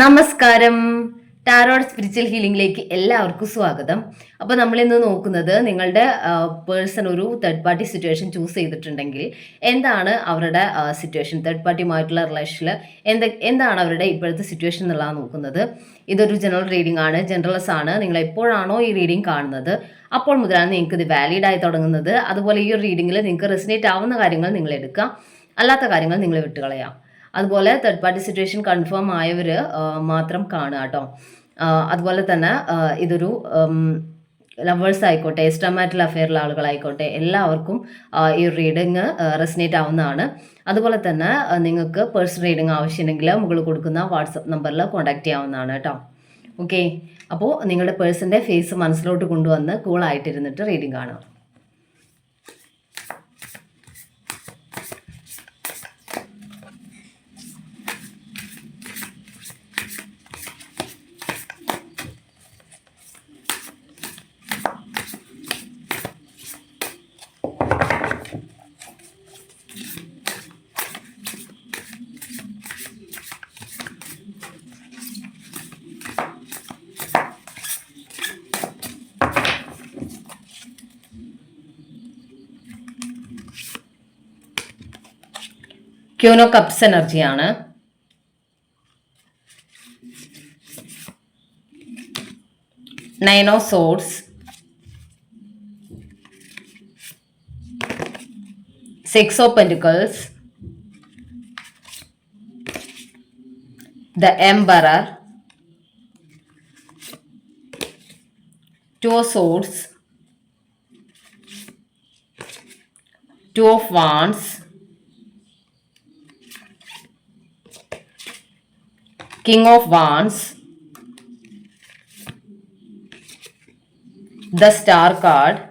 നമസ്കാരം. Tarot spiritual ഹീലിംഗിലേക്ക് എല്ലാവർക്കും സ്വാഗതം. അപ്പോൾ നമ്മൾ ഇന്ന് നോക്കുന്നത് നിങ്ങളുടെ പേഴ്സൺ ഒരു തേർഡ് പാർട്ടി സിറ്റുവേഷൻ ചൂസ് ചെയ്തിട്ടുണ്ടെങ്കിൽ എന്താണ് അവരുടെ സിറ്റുവേഷൻ തേർഡ് പാർട്ടിയുമായിട്ടുള്ള റിലേഷനിൽ എന്ത് എന്താണ് അവരുടെ ഇപ്പോഴത്തെ സിറ്റുവേഷൻ എന്നുള്ളതാണ് നോക്കുന്നത്. ഇതൊരു ജനറൽ റീഡിംഗ് ആണ്. ജനറൽസ് ആണ്. നിങ്ങൾ എപ്പോഴാണോ ഈ റീഡിംഗ് കാണുന്നത്. അപ്പോൾ മുതലാണ് നിങ്ങൾക്ക് ഇത് വാലിഡ് ആയി തുടങ്ങുന്നത്. അതുപോലെ ഈ ഒരു റീഡിങ്ങിൽ നിങ്ങൾക്ക് റെസിനേറ്റ് ആവുന്ന കാര്യങ്ങൾ നിങ്ങൾ എടുക്കാം അല്ലാത്ത കാര്യങ്ങൾ നിങ്ങൾ വിട്ടുകളയാം. അതുപോലെ തേർഡ് പാർട്ടി സിറ്റുവേഷൻ കൺഫേം ആയവർ മാത്രം കാണുക കേട്ടോ അതുപോലെ തന്നെ ഇതൊരു ലവേഴ്സ് ആയിക്കോട്ടെ എസ്റ്റമാറ്റിൽ അഫെയറിലെ ആളുകളായിക്കോട്ടെ എല്ലാവർക്കും ഈ റീഡിങ് റെസിനേറ്റ് ആവുന്നതാണ്. അതുപോലെ തന്നെ നിങ്ങൾക്ക് പേഴ്സണൽ റീഡിങ് ആവശ്യമുണ്ടെങ്കിൽ മുകളിൽ കൊടുക്കുന്ന വാട്സപ്പ് നമ്പറിൽ കോൺടാക്റ്റ് ചെയ്യാവുന്നതാണ് കേട്ടോ ഓക്കെ അപ്പോൾ നിങ്ങളുടെ പേഴ്സന്റെ ഫേസ് മനസ്സിലോട്ട് കൊണ്ടുവന്ന് കൂളായിട്ടിരുന്നിട്ട് റീഡിങ് കാണാം ക്യൂനോ കപ്സ് എനർജിയാണ് nine of swords six of pentacles the emperor two of swords two of wands King of Wands, the Star card,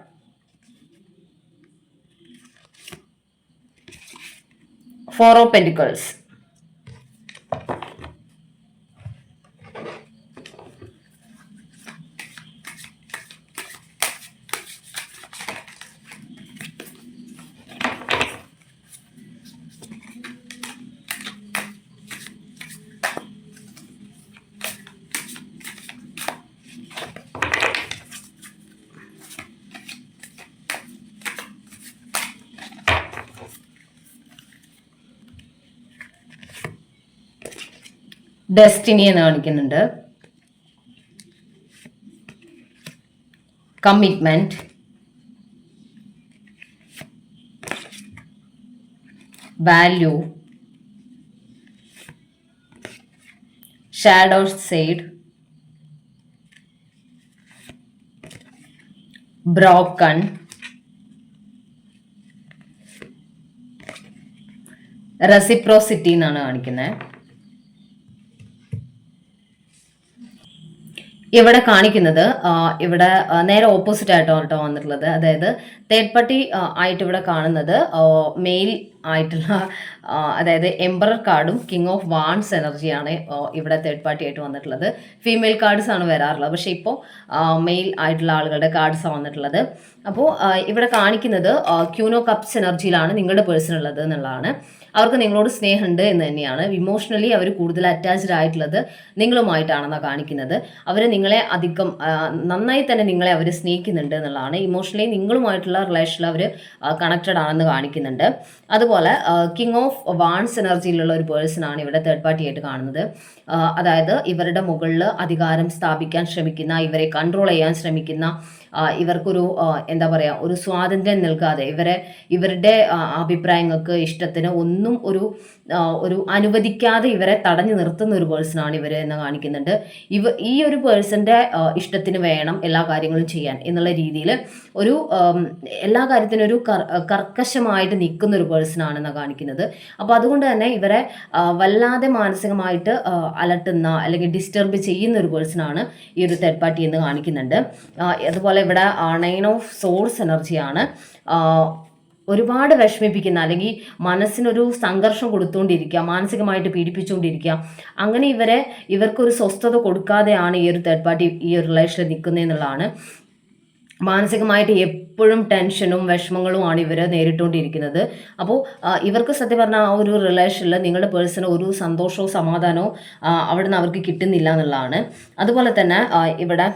Four of Pentacles. Destiny എന്ന് കാണിക്കുന്നുണ്ട്. Commitment value shadow side broken reciprocity എന്നാണ് കാണിക്കുന്നത് ഇവിടെ കാണിക്കുന്നത് ഇവിടെ നേരെ opposite ആയിട്ടോ കേട്ടോ വന്നിട്ടുള്ളത്. അതായത് തേർഡ് പാർട്ടി ആയിട്ട് ഇവിടെ കാണുന്നത് മെയിൽ ആയിട്ടുള്ള അതായത് എംബറർ കാർഡും കിങ് ഓഫ് വാൺസ് എനർജിയാണ് ഇവിടെ തേർഡ് പാർട്ടി ആയിട്ട് വന്നിട്ടുള്ളത്. ഫീമെയിൽ കാർഡ്സ് ആണ് വരാറുള്ളത്. പക്ഷേ ഇപ്പോൾ മെയിൽ ആയിട്ടുള്ള ആളുകളുടെ കാർഡ്സ് ആണ് വന്നിട്ടുള്ളത്. അപ്പോൾ ഇവിടെ കാണിക്കുന്നത് ക്യൂനോ കപ്സ് എനർജിയിലാണ് നിങ്ങളുടെ പേഴ്സൺ ഉള്ളത് എന്നുള്ളതാണ്. അവർക്ക് നിങ്ങളോട് സ്നേഹമുണ്ട് എന്ന് തന്നെയാണ്. ഇമോഷണലി അവർ കൂടുതൽ അറ്റാച്ച്ഡ് ആയിട്ടുള്ളത് നിങ്ങളുമായിട്ടാണെന്നാണ് കാണിക്കുന്നത്. അവർ നിങ്ങളെ അധികം നന്നായി തന്നെ നിങ്ങളെ അവർ സ്നേഹിക്കുന്നുണ്ട് എന്നുള്ളതാണ്. ഇമോഷണലി നിങ്ങളുമായിട്ടുള്ള റിലേഷനിൽ അവർ കണക്റ്റഡ് ആണെന്ന് കാണിക്കുന്നുണ്ട്. അതുപോലെ കിങ് ഓഫ് വാൺസ് എനർജിയിലുള്ള ഒരു പേഴ്സൺ ആണ് ഇവിടെ തേർഡ് പാർട്ടി ആയിട്ട് കാണുന്നത്. അതായത് ഇവരുടെ മുകളിൽ അധികാരം സ്ഥാപിക്കാൻ ശ്രമിക്കുന്ന ഇവരെ കൺട്രോൾ ചെയ്യാൻ ശ്രമിക്കുന്ന ഇവർക്കൊരു എന്താ പറയുക ഒരു സ്വാതന്ത്ര്യം നൽകാതെ ഇവരെ ഇവരുടെ അഭിപ്രായങ്ങൾക്ക് ഇഷ്ടത്തിന് ഒന്നും ഒരു ഒരു അനുവദിക്കാതെ ഇവരെ തടഞ്ഞു നിർത്തുന്ന ഒരു പേഴ്സണാണ് ഇവർ എന്ന് കാണിക്കുന്നുണ്ട്. ഇവ ഈ ഒരു പേഴ്സന്റെ ഇഷ്ടത്തിന് വേണം എല്ലാ കാര്യങ്ങളും ചെയ്യാൻ എന്നുള്ള രീതിയിൽ ഒരു എല്ലാ കാര്യത്തിനും ഒരു കർക്കശമായിട്ട് നിൽക്കുന്ന ഒരു പേഴ്സണാണെന്ന് കാണിക്കുന്നത്. അപ്പോൾ അതുകൊണ്ട് തന്നെ ഇവരെ വല്ലാതെ മാനസികമായിട്ട് അലട്ടുന്ന അല്ലെങ്കിൽ ഡിസ്റ്റർബ് ചെയ്യുന്ന ഒരു പേഴ്സണാണ് ഈ ഒരു തേർഡ് പാർട്ടി എന്ന് കാണിക്കുന്നുണ്ട്. അതുപോലെ ഇവിടെ നയൻ ഓഫ് സോഴ്സ് എനർജിയാണ്. ഒരുപാട് വിഷമിപ്പിക്കുന്ന അല്ലെങ്കിൽ മനസ്സിനൊരു സംഘർഷം കൊടുത്തുകൊണ്ടിരിക്കുക മാനസികമായിട്ട് പീഡിപ്പിച്ചുകൊണ്ടിരിക്കുക അങ്ങനെ ഇവരെ ഇവർക്കൊരു സ്വസ്ഥത കൊടുക്കാതെയാണ് ഈ ഒരു തേർഡ് പാർട്ടി ഈ ഒരു റിലേഷനിൽ നിൽക്കുന്നതെന്നുള്ളതാണ് മാനസികമായിട്ട് എപ്പോഴും ടെൻഷനും വിഷമങ്ങളുമാണ് ഇവർ നേരിട്ടുകൊണ്ടിരിക്കുന്നത് അപ്പോൾ ഇവർക്ക് സത്യം പറഞ്ഞാൽ ആ ഒരു റിലേഷനിൽ നിങ്ങളുടെ പേഴ്സണൽ ഒരു സന്തോഷവും സമാധാനവും അവിടെ അവിടുന്ന് അവർക്ക് കിട്ടുന്നില്ല എന്നുള്ളതാണ്. അതുപോലെ തന്നെ ഇവിടെ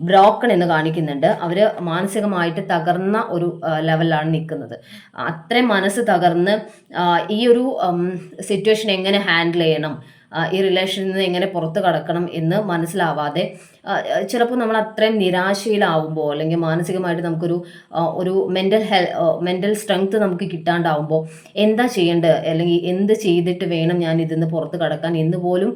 ബ്രോക്കൺ എന്ന് കാണിക്കുന്നുണ്ട്. അവർ മാനസികമായിട്ട് തകർന്ന ഒരു ലെവലിലാണ് നിൽക്കുന്നത്. അത്രയും മനസ്സ് തകർന്ന് ഈ ഒരു സിറ്റുവേഷൻ എങ്ങനെ ഹാൻഡിൽ ചെയ്യണം? ഈ റിലേഷനിൽ നിന്ന് എങ്ങനെ പുറത്ത് കടക്കണം എന്ന് മനസ്സിലാവാതെ ചിലപ്പോൾ നമ്മൾ അത്രയും നിരാശയിലാവുമ്പോൾ അല്ലെങ്കിൽ മാനസികമായിട്ട് നമുക്കൊരു ഒരു മെന്റൽ ഹെൽ മെന്റൽ സ്ട്രെങ്ത് നമുക്ക് കിട്ടാണ്ടാവുമ്പോൾ എന്താ ചെയ്യേണ്ടത്? അല്ലെങ്കിൽ എന്ത് ചെയ്തിട്ട് വേണം ഞാൻ ഇതിന്ന് പുറത്ത് കടക്കാൻ എന്ന് പോലും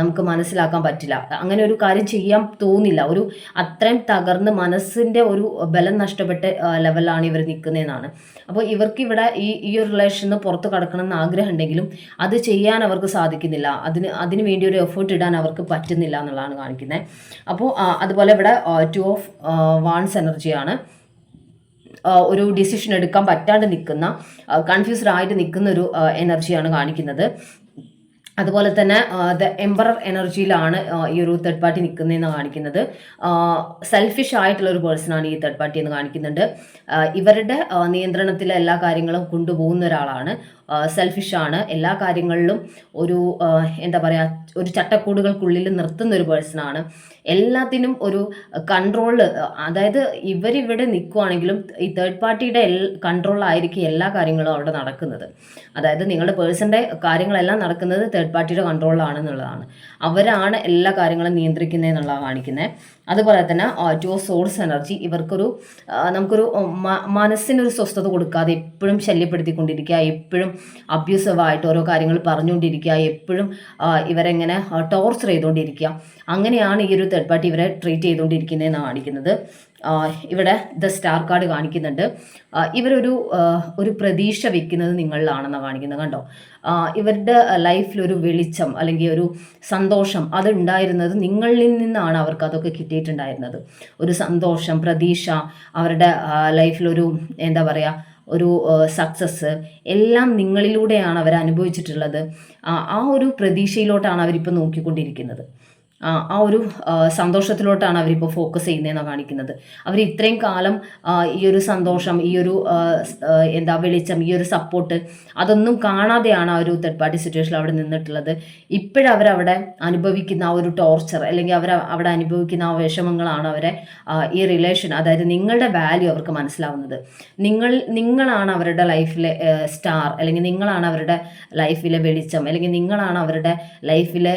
നമുക്ക് മനസ്സിലാക്കാൻ പറ്റില്ല. അങ്ങനെ ഒരു കാര്യം ചെയ്യാൻ തോന്നില്ല. ഒരു അത്രയും തകർന്ന് മനസ്സിന്റെ ഒരു ബലം നഷ്ടപ്പെട്ട ലെവലാണ് ഇവർ നിൽക്കുന്നതെന്നാണ്. അപ്പോൾ ഇവർക്ക് ഇവിടെ ഈ ഈ ഒരു റിലേഷനിൽ നിന്ന് പുറത്ത് കടക്കണം എന്ന് ആഗ്രഹം ഉണ്ടെങ്കിലും അത് ചെയ്യാൻ അവർക്ക് സാധിക്കുന്നില്ല. അതിന് അതിന് വേണ്ടി ഒരു എഫേർട്ട് ഇടാൻ അവർക്ക് പറ്റുന്നില്ല എന്നുള്ളതാണ് കാണിക്കുന്നത്. അപ്പോൾ അതുപോലെ ഇവിടെ ടു ഓഫ് വാൺസ് എനർജിയാണ് ഒരു ഡിസിഷൻ എടുക്കാൻ പറ്റാണ്ട് നിൽക്കുന്ന കൺഫ്യൂസ്ഡ് ആയിട്ട് നിൽക്കുന്ന ഒരു എനർജിയാണ് കാണിക്കുന്നത്. അതുപോലെ തന്നെ ദ എംബറർ എനർജിയിലാണ് ഈ ഒരു തേർഡ് പാർട്ടി നിൽക്കുന്നതെന്ന് കാണിക്കുന്നത്. സെൽഫിഷ് ആയിട്ടുള്ള ഒരു പേഴ്സണാണ് ഈ തേർഡ് പാർട്ടി എന്ന് കാണിക്കുന്നുണ്ട്. ഇവരുടെ നിയന്ത്രണത്തിലെ എല്ലാ കാര്യങ്ങളും കൊണ്ടുപോകുന്ന ഒരാളാണ്. സെൽഫിഷ് ആണ്. എല്ലാ കാര്യങ്ങളിലും ഒരു എന്താ പറയുക ഒരു ചട്ടക്കൂടുകൾക്കുള്ളിൽ നിർത്തുന്ന ഒരു പേഴ്സണാണ് എല്ലാത്തിനും ഒരു കൺട്രോൾ അതായത് ഇവരിവിടെ നിൽക്കുവാണെങ്കിലും ഈ തേർഡ് പാർട്ടിയുടെ എൽ കൺട്രോളായിരിക്കും എല്ലാ കാര്യങ്ങളും അവിടെ നടക്കുന്നത്. അതായത് നിങ്ങളുടെ പേഴ്സന്റെ കാര്യങ്ങളെല്ലാം നടക്കുന്നത് തേർഡ് പാർട്ടിയുടെ കൺട്രോളിലാണെന്നുള്ളതാണ് അവരാണ് എല്ലാ കാര്യങ്ങളും നിയന്ത്രിക്കുന്നത് എന്നുള്ളതാണ് കാണിക്കുന്നത് അതുപോലെ തന്നെ ടു സോഴ്സ് എനർജി ഇവർക്കൊരു നമുക്കൊരു മനസ്സിനൊരു സ്വസ്ഥത കൊടുക്കാതെ എപ്പോഴും ശല്യപ്പെടുത്തിക്കൊണ്ടിരിക്കുക എപ്പോഴും അബ്യൂസീവായിട്ട് ഓരോ കാര്യങ്ങൾ പറഞ്ഞുകൊണ്ടിരിക്കുക എപ്പോഴും ഇവരെങ്ങനെ ടോർച്ചർ ചെയ്തുകൊണ്ടിരിക്കുക. അങ്ങനെയാണ് ഈ ഒരു തേർഡ് പാർട്ടി ഇവരെ ട്രീറ്റ് ചെയ്തുകൊണ്ടിരിക്കുന്നതെന്ന് കാണിക്കുന്നത്. ഇവിടെ ദ സ്റ്റാർ കാർഡ് കാണിക്കുന്നുണ്ട്. ഇവരൊരു ഒരു പ്രതീക്ഷ വെക്കുന്നത് നിങ്ങളിലാണെന്നാണ് കാണിക്കുന്നത് കണ്ടോ? ഇവരുടെ ലൈഫിൽ ഒരു വെളിച്ചം അല്ലെങ്കിൽ ഒരു സന്തോഷം അത് ഉണ്ടായിരുന്നത് നിങ്ങളിൽ നിന്നാണ് അവർക്ക് അതൊക്കെ കിട്ടിയിട്ടുണ്ടായിരുന്നത്. ഒരു സന്തോഷം പ്രതീക്ഷ അവരുടെ ലൈഫിലൊരു എന്താ പറയുക ഒരു സക്സസ് എല്ലാം നിങ്ങളിലൂടെയാണ് അവർ അനുഭവിച്ചിട്ടുള്ളത് ആ ഒരു പ്രതീക്ഷയിലോട്ടാണ് അവരിപ്പോൾ നോക്കിക്കൊണ്ടിരിക്കുന്നത്. ആ ഒരു സന്തോഷത്തിലോട്ടാണ് അവരിപ്പോൾ ഫോക്കസ് ചെയ്യുന്നതെന്നാണ് കാണിക്കുന്നത്. അവർ ഇത്രയും കാലം ഈ ഒരു സന്തോഷം ഈ ഒരു എന്താ വെളിച്ചം ഈ ഒരു സപ്പോർട്ട് അതൊന്നും കാണാതെയാണ് ആ ഒരു തേർഡ് പാർട്ടി സിറ്റുവേഷനിൽ അവിടെ നിന്നിട്ടുള്ളത്. ഇപ്പോഴവരവിടെ അനുഭവിക്കുന്ന ആ ഒരു ടോർച്ചർ അല്ലെങ്കിൽ അവർ അവിടെ അനുഭവിക്കുന്ന ആ വിഷമങ്ങളാണ് അവരെ ഈ റിലേഷൻ അതായത് നിങ്ങളുടെ വാല്യൂ അവർക്ക് മനസ്സിലാവുന്നത്. നിങ്ങൾ നിങ്ങളാണ് അവരുടെ ലൈഫിലെ സ്റ്റാർ അല്ലെങ്കിൽ നിങ്ങളാണ് അവരുടെ ലൈഫിലെ വെളിച്ചം അല്ലെങ്കിൽ നിങ്ങളാണ് അവരുടെ ലൈഫിലെ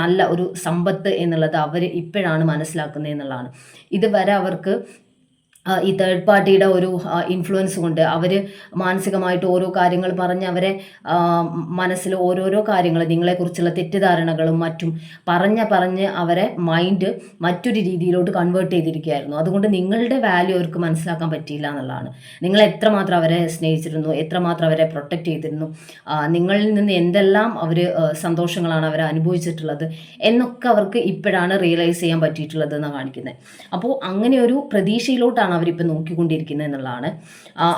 നല്ല ഒരു സമ്പത്ത് എന്നുള്ളത് അവർ ഇപ്പോഴാണ് മനസ്സിലാക്കുന്നത് എന്നുള്ളതാണ്. ഇതുവരെ അവർക്ക് ഈ തേർഡ് പാർട്ടിയുടെ ഒരു ഇൻഫ്ലുവൻസ് കൊണ്ട് അവർ മാനസികമായിട്ട് ഓരോ കാര്യങ്ങൾ പറഞ്ഞ് അവരെ മനസ്സിൽ ഓരോരോ കാര്യങ്ങൾ നിങ്ങളെക്കുറിച്ചുള്ള തെറ്റിദ്ധാരണകളും മറ്റും പറഞ്ഞ പറഞ്ഞ് അവരെ മൈൻഡ് മറ്റൊരു രീതിയിലോട്ട് കൺവേർട്ട് ചെയ്തിരിക്കുകയായിരുന്നു. അതുകൊണ്ട് നിങ്ങളുടെ വാല്യൂ അവർക്ക് മനസ്സിലാക്കാൻ പറ്റിയില്ല എന്നുള്ളതാണ്. നിങ്ങൾ എത്രമാത്രം അവരെ സ്നേഹിച്ചിരുന്നു എത്രമാത്രം അവരെ പ്രൊട്ടക്റ്റ് ചെയ്തിരുന്നു നിങ്ങളിൽ നിന്ന് എന്തെല്ലാം അവർ സന്തോഷങ്ങളാണ് അവർ അനുഭവിച്ചിട്ടുള്ളത് എന്നൊക്കെ അവർക്ക് ഇപ്പോഴാണ് റിയലൈസ് ചെയ്യാൻ പറ്റിയിട്ടുള്ളത് എന്നാണ് കാണിക്കുന്നത്. അപ്പോൾ അങ്ങനെ ഒരു പ്രതീക്ഷയിലോട്ടാണ് അവരിപ്പോൾ നോക്കിക്കൊണ്ടിരിക്കുന്നത് എന്നുള്ളതാണ്.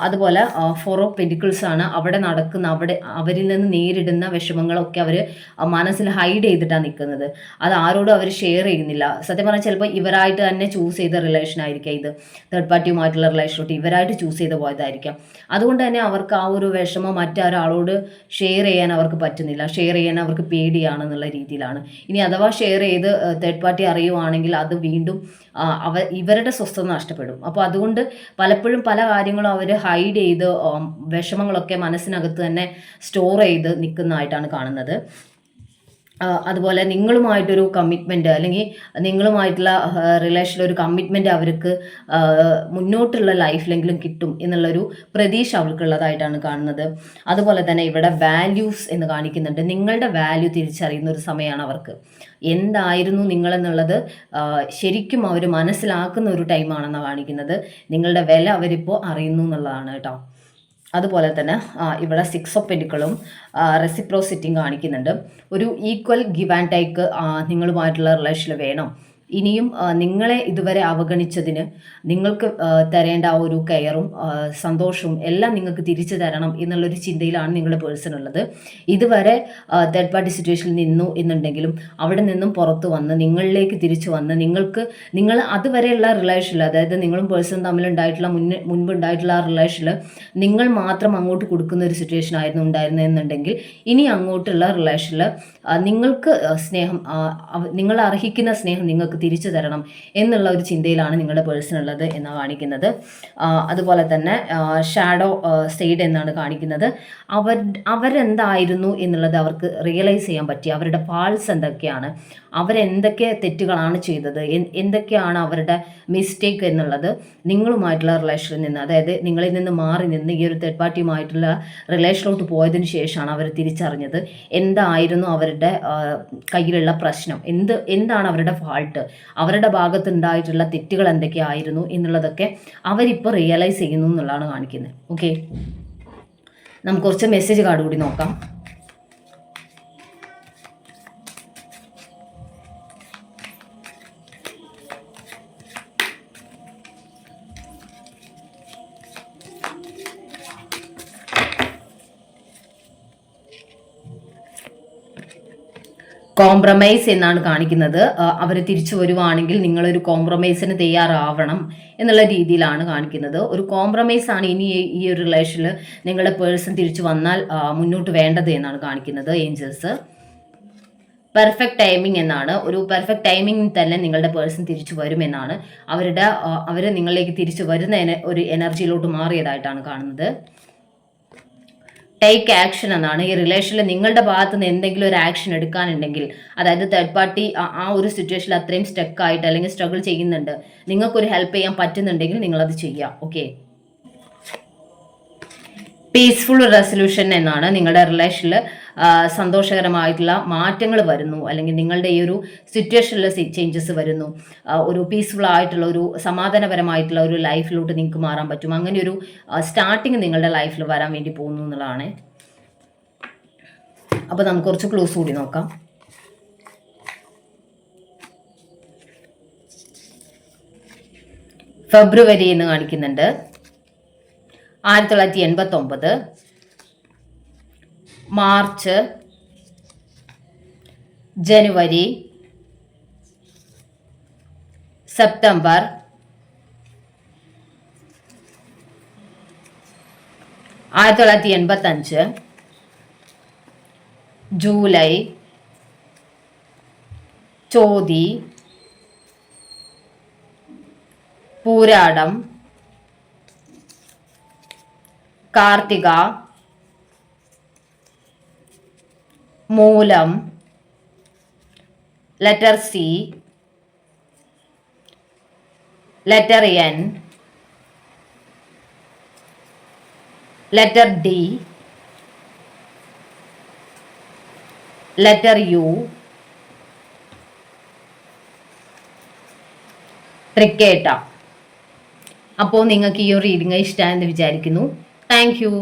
അതുപോലെ ഫോറോ ഓഫ് പെന്റിക്കിൾസ് ആണ് അവിടെ നടക്കുന്ന അവിടെ അവരിൽ നിന്ന് നേരിടുന്ന വിഷമങ്ങളൊക്കെ അവർ മനസ്സിൽ ഹൈഡ് ചെയ്തിട്ടാണ് നിൽക്കുന്നത് അത് ആരോടും അവർ ഷെയർ ചെയ്യുന്നില്ല. സത്യം പറഞ്ഞാൽ ചിലപ്പോൾ ഇവരായിട്ട് തന്നെ ചൂസ് ചെയ്ത റിലേഷൻ ആയിരിക്കാം ഇത്. തേർഡ് പാർട്ടിയുമായിട്ടുള്ള റിലേഷനോട്ട് ഇവരായിട്ട് ചൂസ് ചെയ്ത് പോയതായിരിക്കാം. അതുകൊണ്ട് തന്നെ അവർക്ക് ആ ഒരു വിഷമം മറ്റൊരാളോട് ഷെയർ ചെയ്യാൻ അവർക്ക് പറ്റുന്നില്ല. ഷെയർ ചെയ്യാൻ അവർക്ക് പേടിയാണ് എന്നുള്ള രീതിയിലാണ്. ഇനി അഥവാ ഷെയർ ചെയ്ത് തേർഡ് പാർട്ടി അറിയുവാണെങ്കിൽ അത് വീണ്ടും അവ ഇവരുടെ സ്വസ്ഥത നഷ്ടപ്പെടും. അപ്പോൾ അതുകൊണ്ട് പലപ്പോഴും പല കാര്യങ്ങളും അവർ ഹൈഡ് ചെയ്ത് വിഷമങ്ങളൊക്കെ മനസ്സിനകത്ത് തന്നെ സ്റ്റോർ ചെയ്ത് നിൽക്കുന്നതായിട്ടാണ് കാണുന്നത്. അതുപോലെ നിങ്ങളുമായിട്ടൊരു കമ്മിറ്റ്മെന്റ് അല്ലെങ്കിൽ നിങ്ങളുമായിട്ടുള്ള റിലേഷനിൽ ഒരു കമ്മിറ്റ്മെന്റ് അവർക്ക് മുന്നോട്ടുള്ള ലൈഫിലെങ്കിലും കിട്ടും എന്നുള്ളൊരു പ്രതീക്ഷ അവൾക്കുള്ളതായിട്ടാണ് കാണുന്നത്. അതുപോലെ തന്നെ ഇവിടെ വാല്യൂസ് എന്ന് കാണിക്കുന്നുണ്ട്. നിങ്ങളുടെ വാല്യൂ തിരിച്ചറിയുന്ന ഒരു സമയമാണ് അവർക്ക്. എന്തായിരുന്നു നിങ്ങളെന്നുള്ളത് ശരിക്കും അവർ മനസ്സിലാക്കുന്ന ഒരു ടൈമാണെന്നാണ് കാണിക്കുന്നത്. നിങ്ങളുടെ വില അവരിപ്പോൾ അറിയുന്നു എന്നുള്ളതാണ് കേട്ടോ. അതുപോലെ തന്നെ ഇവിടെ സിക്സ് ഓഫ് പെൻഡിക്കളും റെസിപ്രോസിറ്റിയും കാണിക്കുന്നുണ്ട്. ഒരു ഈക്വൽ ഗിവ് ആൻഡ് ടേക്ക് നിങ്ങളുമായിട്ടുള്ള റിലേഷൻ വേണം. ഇനിയും നിങ്ങളെ ഇതുവരെ അവഗണിച്ചതിന് നിങ്ങൾക്ക് തരേണ്ട ആ ഒരു കെയറും സന്തോഷവും എല്ലാം നിങ്ങൾക്ക് തിരിച്ചു തരണം എന്നുള്ളൊരു ചിന്തയിലാണ് നിങ്ങളുടെ പേഴ്സൺ ഉള്ളത്. ഇതുവരെ തേർഡ് പാർട്ടി സിറ്റുവേഷനിൽ നിന്നു എന്നുണ്ടെങ്കിലും അവിടെ നിന്നും പുറത്തു വന്ന് നിങ്ങളിലേക്ക് തിരിച്ചു വന്ന് നിങ്ങൾക്ക് നിങ്ങൾ അതുവരെയുള്ള റിലേഷനിൽ അതായത് നിങ്ങളും പേഴ്സൺ തമ്മിലുണ്ടായിട്ടുള്ള മുന്നേ മുൻപുണ്ടായിട്ടുള്ള ആ റിലേഷനിൽ നിങ്ങൾ മാത്രം അങ്ങോട്ട് കൊടുക്കുന്ന ഒരു സിറ്റുവേഷൻ ആയിരുന്നു ഉണ്ടായിരുന്നെന്നുണ്ടെങ്കിൽ ഇനി അങ്ങോട്ടുള്ള റിലേഷനിൽ നിങ്ങൾക്ക് സ്നേഹം നിങ്ങൾ അർഹിക്കുന്ന സ്നേഹം നിങ്ങൾക്ക് തിരിച്ചു തരണം എന്നുള്ള ഒരു ചിന്തയിലാണ് നിങ്ങളുടെ പേഴ്സൺ ഉള്ളത് എന്നാണ് കാണിക്കുന്നത്. അതുപോലെ തന്നെ ഷാഡോ സ്റ്റേഡ് എന്നാണ് കാണിക്കുന്നത്. അവർ അവരെന്തായിരുന്നു എന്നുള്ളത് അവർക്ക് റിയലൈസ് ചെയ്യാൻ പറ്റി. അവരുടെ ഫാൾസ് എന്തൊക്കെയാണ്? അവരെന്തൊക്കെ തെറ്റുകളാണ് ചെയ്തത്? എന്തൊക്കെയാണ് അവരുടെ മിസ്റ്റേക്ക് എന്നുള്ളത് നിങ്ങളുമായിട്ടുള്ള റിലേഷനിൽ നിന്ന് അതായത് നിങ്ങളിൽ നിന്ന് മാറി നിന്ന് ഈ ഒരു തേർഡ് പാർട്ടിയുമായിട്ടുള്ള റിലേഷനിലോട്ട് പോയതിനു ശേഷമാണ് അവർ തിരിച്ചറിഞ്ഞത്. എന്തായിരുന്നു അവരുടെ കയ്യിലുള്ള പ്രശ്നം? എന്ത് എന്താണ് അവരുടെ ഫാൾട്ട് അവരുടെ ഭാഗത്തുണ്ടായിട്ടുള്ള തെറ്റുകൾ എന്തൊക്കെയായിരുന്നു എന്നുള്ളതൊക്കെ അവരിപ്പോൾ റിയലൈസ് ചെയ്യുന്നു എന്നുള്ളതാണ് കാണിക്കുന്നത്. ഓക്കെ നമുക്ക് കുറച്ച് മെസ്സേജ് കാർഡ് കൂടി നോക്കാം. കോംപ്രമൈസ് എന്നാണ് കാണിക്കുന്നത്. അവർ തിരിച്ചു വരുവാണെങ്കിൽ നിങ്ങളൊരു കോംപ്രമൈസിന് തയ്യാറാവണം എന്നുള്ള രീതിയിലാണ് കാണിക്കുന്നത്. ഒരു കോംപ്രമൈസ് ആണ് ഇനി ഈ- ഒരു റിലേഷനിൽ നിങ്ങളുടെ പേഴ്സൺ തിരിച്ചു വന്നാൽ മുന്നോട്ട് വേണ്ടത് എന്നാണ് കാണിക്കുന്നത് ഏഞ്ചൽസ് പെർഫെക്റ്റ് ടൈമിംഗ് എന്നാണ്. ഒരു പെർഫെക്റ്റ് ടൈമിംഗ് തന്നെ നിങ്ങളുടെ പേഴ്സൺ തിരിച്ചു വരുമെന്നാണ് അവരുടെ അവർ നിങ്ങളിലേക്ക് തിരിച്ചു വരുന്ന ഒരു എനർജിയിലോട്ട് മാറിയതായിട്ടാണ് കാണുന്നത്. ടേക്ക് ആക്ഷൻ എന്നാണ്. ഈ റിലേഷനിൽ നിങ്ങളുടെ ഭാഗത്ത് നിന്ന് എന്തെങ്കിലും ഒരു ആക്ഷൻ എടുക്കാനുണ്ടെങ്കിൽ അതായത് തേർഡ് പാർട്ടി ആ ഒരു സിറ്റുവേഷനിൽ അത്രയും സ്റ്റക്ക് ആയിട്ട് അല്ലെങ്കിൽ സ്ട്രഗിൾ ചെയ്യുന്നുണ്ട് നിങ്ങൾക്കൊരു ഹെൽപ്പ് ചെയ്യാൻ പറ്റുന്നുണ്ടെങ്കിൽ നിങ്ങളത് ചെയ്യുക ഓക്കെ പീസ്ഫുൾ റെസൊല്യൂഷൻ എന്നാണ് നിങ്ങളുടെ റിലേഷനിൽ സന്തോഷകരമായിട്ടുള്ള മാറ്റങ്ങൾ വരുന്നു. അല്ലെങ്കിൽ നിങ്ങളുടെ ഈ ഒരു സിറ്റുവേഷനിൽ ചേഞ്ചസ് വരുന്നു. ഒരു പീസ്ഫുൾ ആയിട്ടുള്ള ഒരു സമാധാനപരമായിട്ടുള്ള ഒരു ലൈഫിലോട്ട് നിങ്ങൾക്ക് മാറാൻ പറ്റും. അങ്ങനെ ഒരു സ്റ്റാർട്ടിങ് നിങ്ങളുടെ ലൈഫിൽ വരാൻ വേണ്ടി പോകുന്നു എന്നുള്ളതാണ്. അപ്പോൾ നമുക്ക് കുറച്ച് ക്ലൂസ് കൂടി നോക്കാം. ഫെബ്രുവരി എന്ന് കാണിക്കുന്നുണ്ട്. ആയിരത്തി തൊള്ളായിരത്തി എൺപത്തി ഒമ്പത് മാർച്ച് ജനുവരി സെപ്റ്റംബർ ആയിരത്തി തൊള്ളായിരത്തി എൺപത്തി അഞ്ച് ജൂലൈ ചോതി Pooradam Karthika Moolam letter C letter N letter D letter U Thrikketta അപ്പോൾ നിങ്ങൾക്ക് ഈ ഒരു റീഡിങ് ഇഷ്ടമായെന്ന് വിചാരിക്കുന്നു. Thank you